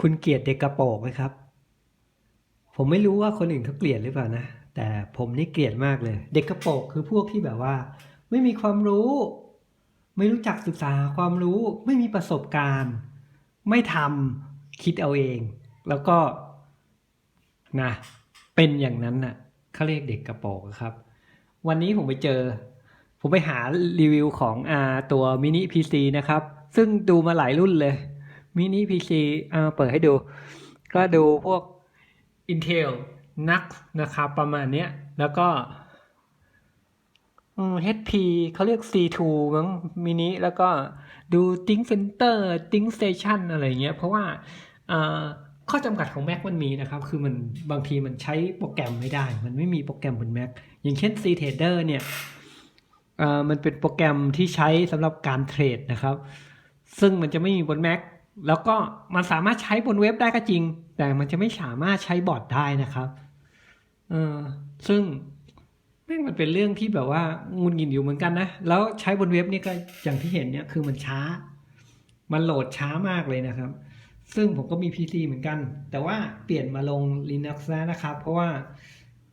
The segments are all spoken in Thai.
คุณเกลียดเด็กกระโปรงไหมครับ ผมไม่รู้ว่าคนอื่นเขาเกลียดหรือเปล่านะ แต่ผมนี่เกลียดมากเลย เด็กกระโปรงคือพวกที่แบบว่า ไม่มีความรู้ ไม่รู้จักศึกษาความรู้ ไม่มีประสบการณ์ ไม่ทำคิดเอาเอง แล้วก็นะเป็นอย่างนั้นน่ะเขาเรียกเด็กกระโปรงครับ วันนี้ผมไปเจอ ผมไปหารีวิวของอาตัวมินิพีซีนะครับ ซึ่งดูมาหลายรุ่นเลย มินิพีซีอ่าเปิดให้ดู ก็ดูพวก Intel NUX นะครับ ประมาณเนี้ย แล้วก็ HP เขาเรียก C2 มั้งมินิ แล้วก็ดู Think Center Think Station อะไรเงี้ย เพราะว่าข้อจำกัดของ Mac มันมีนะครับ คือมันบางทีมันใช้โปรแกรมไม่ได้ มันไม่มีโปรแกรมบน Mac อย่างเช่น CTrader เนี่ยเอ่อมันเป็นโปรแกรมที่ใช้สำหรับการเทรดนะครับ ซึ่งมันจะไม่มีบน Mac แล้วก็มันสามารถใช้บนเว็บได้ก็จริง แต่มันจะไม่สามารถใช้บอร์ดได้นะครับเออซึ่งแม่งมันเป็นเรื่องที่แบบว่างุนงินอยู่เหมือนกันนะ แล้วใช้บนเว็บนี่ก็อย่างที่เห็นเนี่ยคือมันช้า มันโหลดช้ามากเลยนะครับ ซึ่งผมก็มี PC เหมือนกัน แต่ว่าเปลี่ยนมาลง Linux แล้วนะครับ เพราะว่า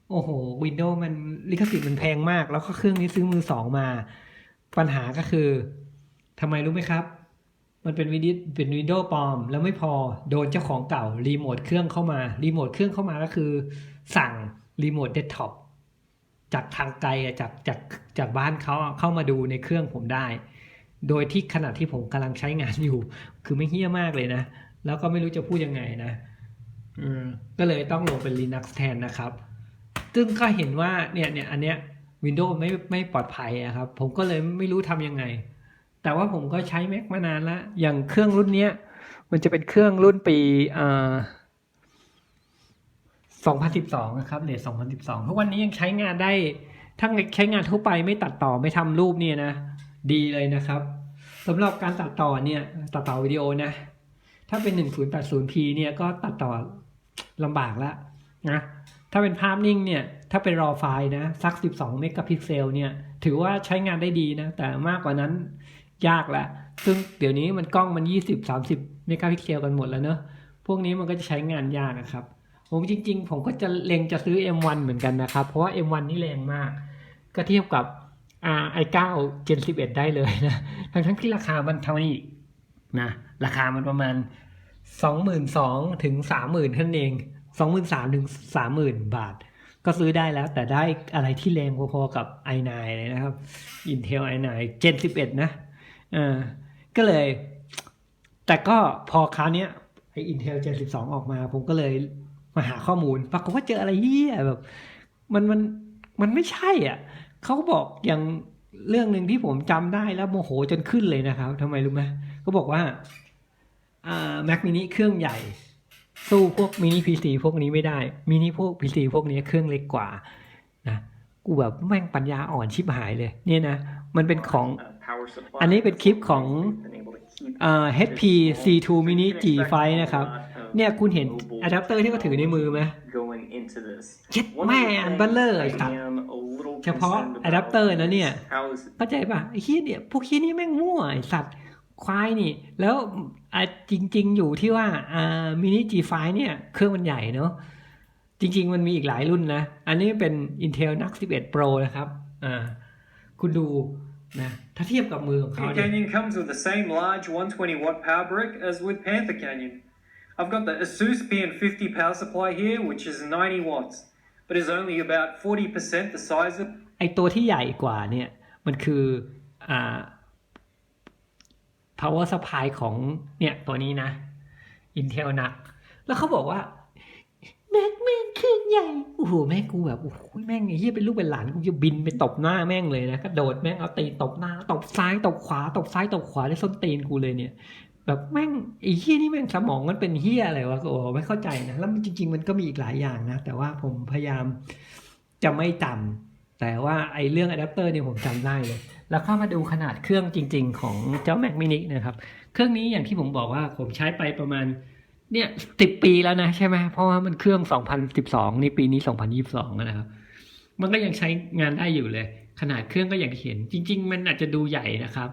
โอ้โห Windows มันลิขสิทธิ์มันแพงมาก แล้วก็เครื่องนี้ซื้อมือสองมา ปัญหาก็คือทำไมรู้ไหมครับ มันเป็นวิดีเป็นวิดีโอปลอม แล้วไม่พอโดนเจ้าของเก่ารีโมทเครื่องเข้ามารีโมทเครื่องเข้ามาก็คือ สั่งรีโมทเดสก์ท็อปจากทางไกลจากจากจากบ้านเขาเข้ามาดูในเครื่องผมได้ โดยที่ขณะที่ผมกำลังใช้งานอยู่ คือไม่เฮี้ยมากเลยนะ แล้วก็ไม่รู้จะพูดยังไงนะอืมก็เลยต้องลงเป็น Linux แทนนะครับ ซึ่งก็เห็นว่าเนี่ยเนี่ยอันเนี้ย Windows ไม่ไม่ปลอดภัยอะครับ ผมก็เลยไม่รู้ทำยังไง แต่ว่าผมก็ใช้ Mac มานานแล้วอย่างเครื่องรุ่นเนี้ย มันจะเป็นเครื่องรุ่นปีอ่า2012 นะครับเลท2012 ทุกวันนี้ยังใช้งานได้ ถ้าใช้งานทั่วไปไม่ตัดต่อไม่ทำรูปเนี่ยนะ ดีเลยนะครับสำหรับการตัดต่อเนี่ย ตัดต่อวิดีโอนะ ถ้าเป็น 1080p เนี่ยก็ตัดต่อลำบากแล้วนะ ถ้าเป็นภาพนิ่งเนี่ย ถ้าเป็นรอไฟล์นะ สัก 12 เมกะพิกเซลเนี่ย ถือว่าใช้งานได้ดีนะ แต่มากกว่านั้น ยากแหละซึ่งเดี๋ยวนี้มันกล้องมัน 20 30 เมกะพิกเซลกันหมดแล้วเนอะพวกนี้มันก็จะใช้งานยากนะครับ ผมจริง ๆ ผมก็จะเล็งจะซื้อ M1 เหมือนกันนะครับ เพราะว่า M1 นี่แรงมาก ก็เทียบกับ R i9 Gen 11 ได้เลยนะ ทั้งทั้งที่ราคามันเท่านี้นะ ราคามันประมาณ 22,000ถึง30,000ท่านั้นเอง 23,000ถึง30,000 บาท ก็ซื้อได้แล้ว แต่ได้อะไรที่แรงพอๆกับ i9 เลยนะครับ Intel i9 Gen 11 นะ เออ ก็เลย แต่ก็พอคราวนี้ยไอ Intel Gen 12องออกมา ผมก็เลยมาหาข้อมูลปรากฏว่าเจออะไรเหี้ยแบบ มันมันมันไม่ใช่ อะเขาบอกอย่างเรื่องหนึ่งที่ผมจำได้แล้วโมโหจนขึ้นเลยนะครับทำไมรู้ไหมเขาบอกว่าอ่า Mac mini เครื่องใหญ่ สู้พวกมินิพีซีพวกนี้ไม่ได้มินิพวกพีซีพวกนี้เครื่องเล็กกว่านะกูแบบแม่งปัญญาอ่อนชิบหายเลย เนี่ยนะมันเป็นของ อันนี้เป็นคลิปของอ HP C2 Mini G5 นะครับ เนี่ยคุณเห็นอะแดปเตอร์ที่เขาถือในมือไหมเจ็ดแม่อันเบลเลอร์ไอ้สัตว์เฉพาะอะแดปเตอร์นะเนี่ยเข้าใจป่ะไอ้ขี้เนี่ยพวกขี้นี่แม่งมั่วไอ้สัตว์ควายนี่ แล้วจริง ๆ อยู่ที่ว่าอ่ามินิ G5 เนี่ยเครื่องมันใหญ่เนาะจริง ๆ มันมีอีกหลายรุ่นนะ อันนี้เป็น Intel NUC 11 Pro นะครับ อ่า คุณดู นะถ้าเทียบกับมือของเขา Panther เนี่ย Canyon comes with the same large 120 watt power brick as with Panther Canyon. I've got the Asus PM50 power supply here, which is 90 watts, but is only about 40% the size of ไอตัวที่ใหญ่กว่าเนี่ย มันคืออ่า power supply ของเนี่ยตัวนี้นะ Intel นัก แล้วเขาบอกว่า แม็กแม่งเครื่องใหญ่โอ้โหแม่งกูแบบโอ้โหแม่งไอ้เหี้ยเป็นลูกเป็นหลานกูจะบินไปตบหน้าแม่งเลยนะกระโดดแม่งเอาตีนตบหน้าตบซ้ายตบขวาตบซ้ายตบขวาได้ส้นตีนกูเลยเนี่ย แบบแม่งไอ้เหี้ยนี่แม่งสมองมันเป็นเหี้ยอะไรวะโอ้โหไม่เข้าใจนะแล้วมันจริง ๆ มันก็มีอีกหลายอย่างนะแต่ว่าผมพยายามจะไม่จำแต่ว่าไอ้เรื่องอะแดปเตอร์เนี่ยผมจำได้เลยแล้วเข้ามาดูขนาดเครื่องจริง ๆ ของเจ้า Mac mini นะครับ เครื่องนี้อย่างที่ผมบอกว่าผมใช้ไปประมาณ เนี่ยสิบปีแล้วนะใช่ไหมเพราะว่ามันเครื่อง2012นี่ปีนี้2022แล้วนะครับ มันก็ยังใช้งานได้อยู่เลย ขนาดเครื่องก็อย่างที่เห็น จริง ๆ มันอาจจะดูใหญ่นะครับ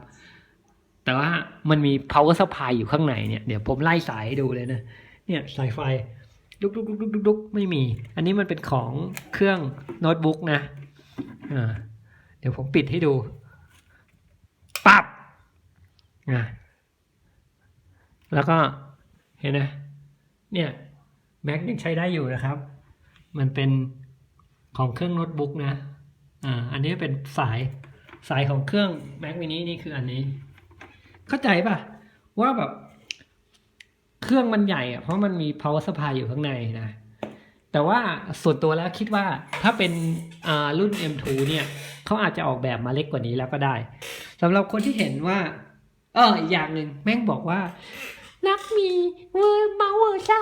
แต่ว่ามันมี power supply อยู่ข้างในเนี่ยเดี๋ยวผมไล่สายดูเลยนะ เนี่ยสายไฟดุกดุกดุกดุกดุกไม่มี อันนี้มันเป็นของเครื่องโน้ตบุ๊กนะอ่าเดี๋ยวผมปิดให้ดูปับอะแล้วก็เห็นไหม เนี่ยแม็กยังใช้ได้อยู่นะครับ มันเป็นของเครื่องโน้ตบุ๊กนะอ่าอันนี้เป็นสายสายของเครื่อง Mac mini นี่คืออันนี้ เข้าใจป่ะ ว่าแบบ เครื่องมันใหญ่อะเพราะมันมี power supply อยู่ข้างในนะ แต่ว่าส่วนตัวแล้วคิดว่าถ้าเป็นอ่ารุ่น M2 เนี่ยเขาอาจจะออกแบบมาเล็กกว่านี้แล้วก็ได้สำหรับคนที่เห็นว่า เอออีกอย่างหนึ่งแม่งบอกว่านักมีเวอร์มาเวอร์ ซ่า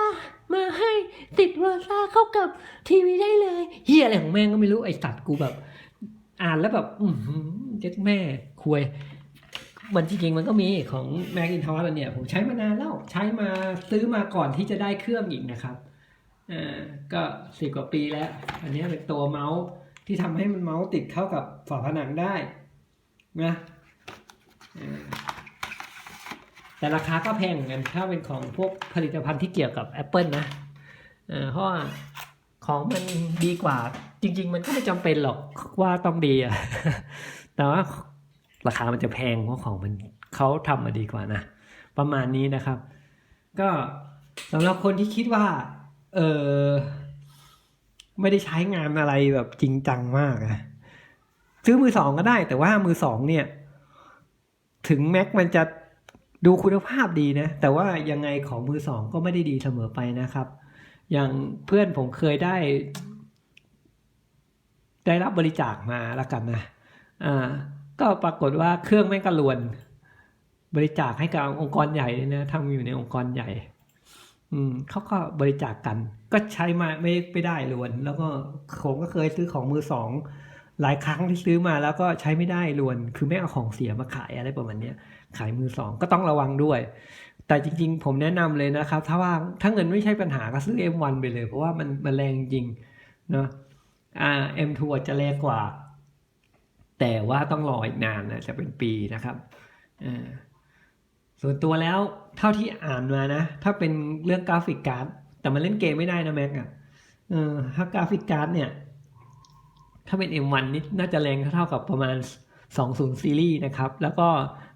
มาให้ติดเวอร์ซ่าเข้ากับทีวีได้เลยเฮียอะไรของแม่งก็ไม่รู้ไอสัตว์กูแบบ อ่านแล้วแบบ อือหือเจ็ดแม่คุยมันจริงๆมันก็มีของ Macintosh อันเนี่ยผมใช้มานานแล้วใช้มาซื้อมาก่อนที่จะได้เครื่องอีกนะครับอ่าก็สิบกว่าปีแล้ว อันนี้เป็นตัวเมาส์ที่ทำให้มันเมาส์ติดเข้ากับฝาผนังได้นะอ่า แต่ราคาก็แพงเหมือนกันถ้าเป็นของพวกผลิตภัณฑ์ที่เกี่ยวกับ Apple นะเพราะว่าของมันดีกว่า จริง ๆ มันก็ไม่จำเป็นหรอกว่าต้องดีอะแต่ว่าราคามันจะแพงเพราะของมันเขาทำมาดีกว่านะประมาณนี้นะครับ ก็สำหรับคนที่คิดว่า เออไม่ได้ใช้งานอะไรแบบจริงจังมากอะซื้อมือสองก็ได้ แต่ว่ามือสองเนี่ย ถึงแม็กมันจะ ดูคุณภาพดีนะ แต่ว่ายังไงของมือสองก็ไม่ได้ดีเสมอไปนะครับ อย่างเพื่อนผมเคยได้ ได้รับบริจาคมาแล้วกันนะอ่าก็ปรากฏว่าเครื่องแม่งกระลวน บริจาคให้กับองค์กรใหญ่เลยนะทำอยู่ในองค์กรใหญ่ อืมเขาก็บริจาคกัน ก็ใช้มาไม่ไม่ได้ลวน แล้วก็ผมก็เคยซื้อของมือสอง หลายครั้งที่ซื้อมาแล้วก็ใช้ไม่ได้ลวน คือไม่เอาของเสียมาขายอะไรประมาณนี้ขายมือสองก็ต้องระวังด้วย แต่จริงๆ ผมแนะนำเลยนะครับ ถ้าว่าถ้าเงินไม่ใช่ปัญหาก็ซื้อ M1 ไปเลย เพราะว่ามันมันแรงจริงเนาะอ่า M2 จะแรงกว่า แต่ว่าต้องรออีกนานนะจะเป็นปีนะครับอ่าส่วนตัวแล้วเท่าที่อ่านมานะ ถ้าเป็นเรื่องกราฟิกการ์ดแต่มันเล่นเกมไม่ได้นะแม็กอะเออถ้ากราฟิกการ์ดเนี่ย ถ้าเป็น M1 นี่น่าจะแรงเท่ากับประมาณ 20 ซีรีส์นะครับ แล้วก็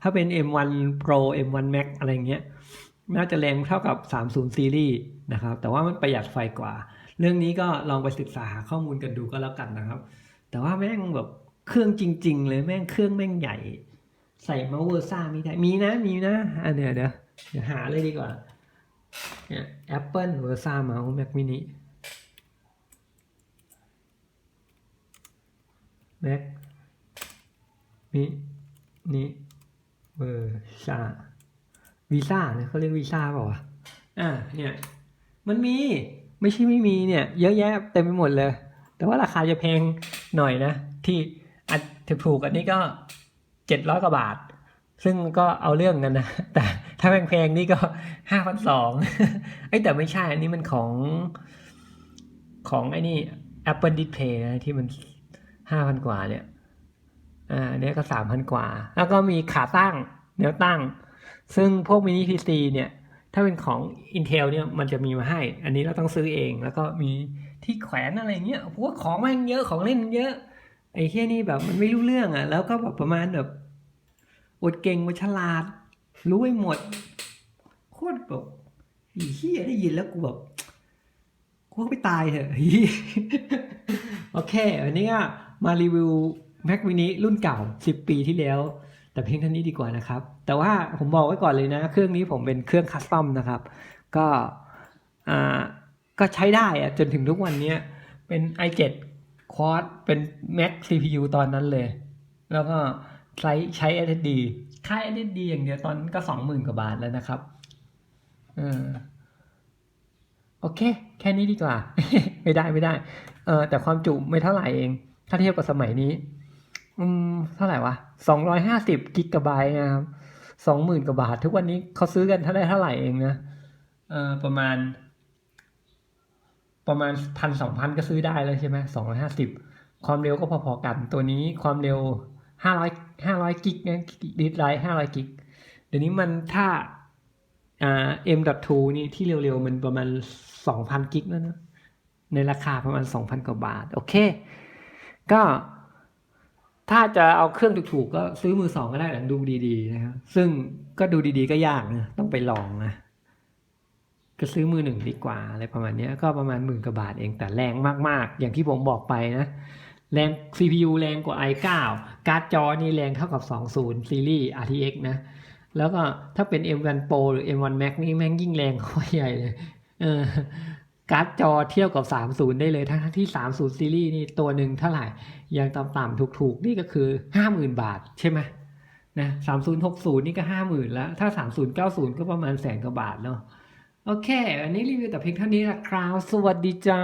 ถ้าเป็น M1 Pro M1 Max อะไรเงี้ย น่าจะแรงเท่ากับ 30 ซีรีส์นะครับ แต่ว่ามันประหยัดไฟกว่า เรื่องนี้ก็ลองไปศึกษาหาข้อมูลกันดูก็แล้วกันนะครับ แต่ว่าแม่งแบบเครื่องจริง ๆ เลยแม่งเครื่องแม่งใหญ่ ใส่มาส์เวอร์ซ่าไม่ได้ มีนะมีนะอะเดี๋ยวเดี๋ยวเดี๋ยวหาเลยดีกว่าเนี่ย Apple เวอร์ ซ่าเมาส์ Mac mini Mac มินิเวอร์ซ่าวีซ่าเนี่ยเขาเรียกวีซ่าเปล่าวะอ่าเนี่ยมันมีไม่ใช่ไม่มีเนี่ย เยอะแยะเต็มไปหมดเลย แต่ว่าราคาจะแพงหน่อยนะ ที่อันถูกๆอันนี้ก็เจ็ดร้อยกว่าบาท ซึ่งก็เอาเรื่องกันนะ แต่ถ้าแพงๆนี่ก็ห้าพันสองไอ้แต่ไม่ใช่อันนี้มันของของไอ้นี่ Apple Display นะที่มัน ห้าพันกว่าเนี่ยอ่าเนี่ยก็สามพันกว่า แล้วก็มีขาตั้งแนวตั้ง ซึ่งพวกมินิพีซีเนี่ย ถ้าเป็นของ Intel เนี่ยมันจะมีมาให้ อันนี้เราต้องซื้อเอง แล้วก็มีที่แขวนอะไรเงี้ยพวกของแม่งเยอะของเล่นเยอะ ไอ้เที่ยนี่แบบมันไม่รู้เรื่องอะ แล้วก็แบบประมาณแบบอดเก่งอดฉลาด รู้ไปหมด โคตรแบบอีเหี้ยได้ยินแล้วกูแบบกูไปตายเถอะโอเค วันนี้ก็ มารีวิว Mac mini รุ่นเก่า 10 ปีที่แล้ว แต่เพียงเท่านี้ดีกว่านะครับ แต่ว่าผมบอกไว้ก่อนเลยนะ เครื่องนี้ผมเป็นเครื่องคัสตอมนะครับ ก็อ่าก็ใช้ได้อะจนถึงทุกวันนี้เป็น i7 Quad เป็น Mac CPU ตอนนั้นเลย แล้วก็ใช้ใช้ SSD ค่าย SSD อย่างเดียวตอนนั้นก็20,000กว่าบาทแล้วนะครับเออโอเค แค่นี้ดีกว่า ไม่ได้ไม่ได้เออแต่ความจุไม่เท่าไหร่เอง ถ้าเทียบกับสมัยนี้ อืมเท่าไหร่วะสองร้อยห้าสิบกิกะไบต์นะครับสองหมื่นกว่าบาท ทุกวันนี้เขาซื้อกันเท่าได้เท่าไหร่เองนะเออประมาณ ประมาณพันสองพันก็ซื้อได้แล้วใช่ไหมสองร้อยห้าสิบความเร็วก็พอๆกัน ตัวนี้ความเร็วห้าร้อยห้าร้อยกิกนะดิสไลท์ห้าร้อยกิกเดี๋ยวนี้มันถ้าอ่า M.2 นี่ที่เร็วๆ มันประมาณ2,000กิกแล้วนะในราคาประมาณ2,000กว่าบาท โอเค ก็ถ้าจะเอาเครื่องถูกๆก็ซื้อมือสองก็ได้หลังดูดีๆนะครับซึ่งก็ดูดีๆก็ยากนะต้องไปลองนะก็ซื้อมือหนึ่งดีกว่าอะไรประมาณนี้ก็ประมาณหมื่นกว่าบาทเองแต่แรงมากๆ อย่างที่ผมบอกไปนะ แรง CPU แรงกว่า i9 การ์ดจอนี่แรงเท่ากับ 20 ซีรีส์ RTX นะ แล้วก็ถ้าเป็น M1 Pro หรือ M1 Max นี่แม่งยิ่งแรงเข้าใหญ่เลยเออ การ์ดจอเทียบกับ 30 ได้เลย ทั้งที่ 30 ซีรีส์นี่ตัวหนึ่งเท่าไหร่ ยังต่ำๆถูกๆ นี่ก็คือ 50,000 บาทใช่ไหมนะ3060นี่ก็50,000แล้ว ถ้า3090ก็ประมาณแสนกว่าบาทเนาะ โอเค อันนี้รีวิวแต่เพียงเท่านี้ละครับ สวัสดีจ้า